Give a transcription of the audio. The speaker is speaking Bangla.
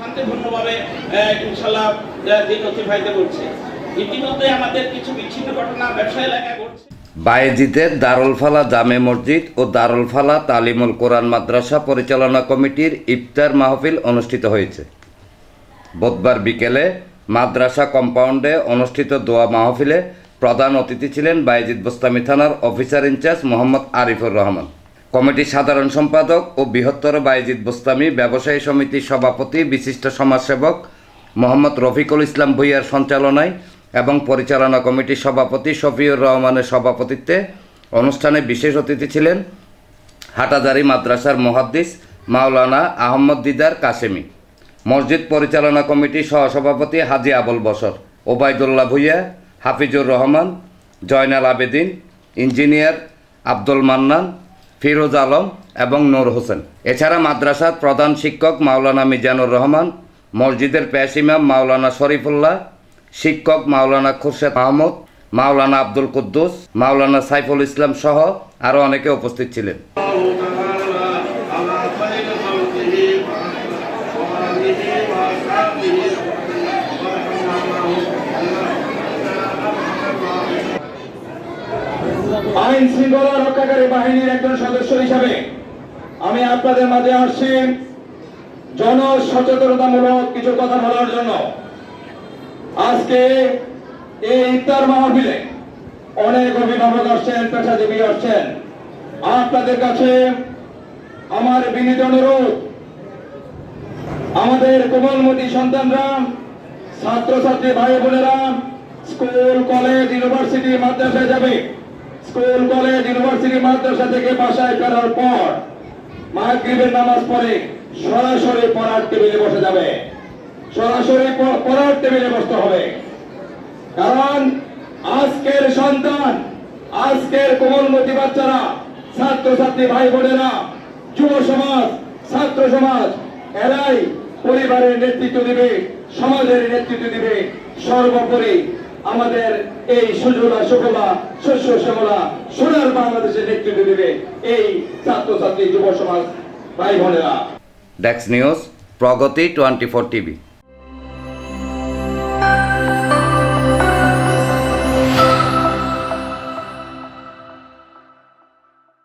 শান্তিপূর্ণভাবে ইনশাল্লাহ দিন অতিবাহিত করছে। ইতিমধ্যে আমাদের কিছু বিচ্ছিন্ন ঘটনা ব্যবসা এলাকায় ঘটছে। বায়েজিদের দারুল ফালা জামে মসজিদ ও দারুল ফালা তালিমুল কোরআন মাদ্রাসা পরিচালনা কমিটির ইফতার মাহফিল অনুষ্ঠিত হয়েছে। বুধবার বিকেলে মাদ্রাসা কম্পাউন্ডে অনুষ্ঠিত দোয়া মাহফিলে প্রধান অতিথি ছিলেন বায়েজিদ বোস্তামি থানার officer in charge Mohammad Arifur Rahman. কমিটির সাধারণ সম্পাদক ও বৃহত্তর বায়েজিদ বোস্তামি, ব্যবসায়ী সমিতির সভাপতি, বিশিষ্ট সমাজসেবক মোহাম্মদ রফিকুল ইসলাম ভুইয়ার সঞ্চালনায় এবং পরিচালনা কমিটির সভাপতি শফিউর রহমানের সভাপতিত্বে অনুষ্ঠানে বিশেষ অতিথি ছিলেন হাটাজারি মাদ্রাসার মহাদ্দিস মাওলানা আহমদ দিদার কাশেমি মসজিদ পরিচালনা কমিটির সহসভাপতি হাজি আবুল বসর ওবায়দুল্লাহ ভুইয়া, হাফিজুর রহমান, জয়নাল আবেদিন, ইঞ্জিনিয়ার আব্দুল মান্নান ফিরোজ আলম এবং নূর হোসেন। এছাড়া মাদ্রাসার প্রধান শিক্ষক মাওলানা মিজানুর রহমান, মসজিদের পেশ ইমাম মাওলানা শরীফুল্লাহ, শিক্ষক মাওলানা খুরশেদ আহমদ মাওলানা আব্দুল কুদ্দুস, মাওলানা সাইফুল ইসলাম সহ আরও অনেকে উপস্থিত ছিলেন। আইন শৃঙ্খলা রক্ষাকারী বাহিনীর একজন সদস্য হিসাবে আমি আপনাদের মাঝে আসছি জন সচেতনতামূলক কিছু কথা বলার জন্য। আজকে এই ইফতার মাহফিলে অনেক অভিভাবক আসছেন, পেশাজীবী আসছেন। আপনাদের কাছে আমার বিনীত অনুরোধ, আমাদের কোমলমতি সন্তানরা, ছাত্রছাত্রী ভাই বোনেরা, স্কুল, কলেজ, ইউনিভার্সিটি, মাদ্রাসায় যাবে। স্কুল, কলেজ, ইউনিভার্সিটি, মাদ্রাসা থেকে বাসায় ফেরার পর মাগরিবের নামাজ পড়ে সরাসরি পড়ার টেবিলে বসে যাবে। সরাসরি পড়ার টেবিলে বসতে হবে। কারণ আজকের সন্তান, আজকের কোমলমতি বাচ্চারা, ছাত্রছাত্রী ভাই বোনেরা যুব সমাজ, ছাত্র সমাজ, এরাই পরিবারের নেতৃত্ব দিবে, সমাজের নেতৃত্ব দিবে সর্বোপরি। আমাদের এই সুজলা সুফলা, শস্য শ্যামলা সোনার বাংলাদেশের নেতৃত্ব দেবে এই ছাত্রছাত্রী যুব সমাজ, ভাই বোনেরা। ডেক্স news Pragati twenty four TV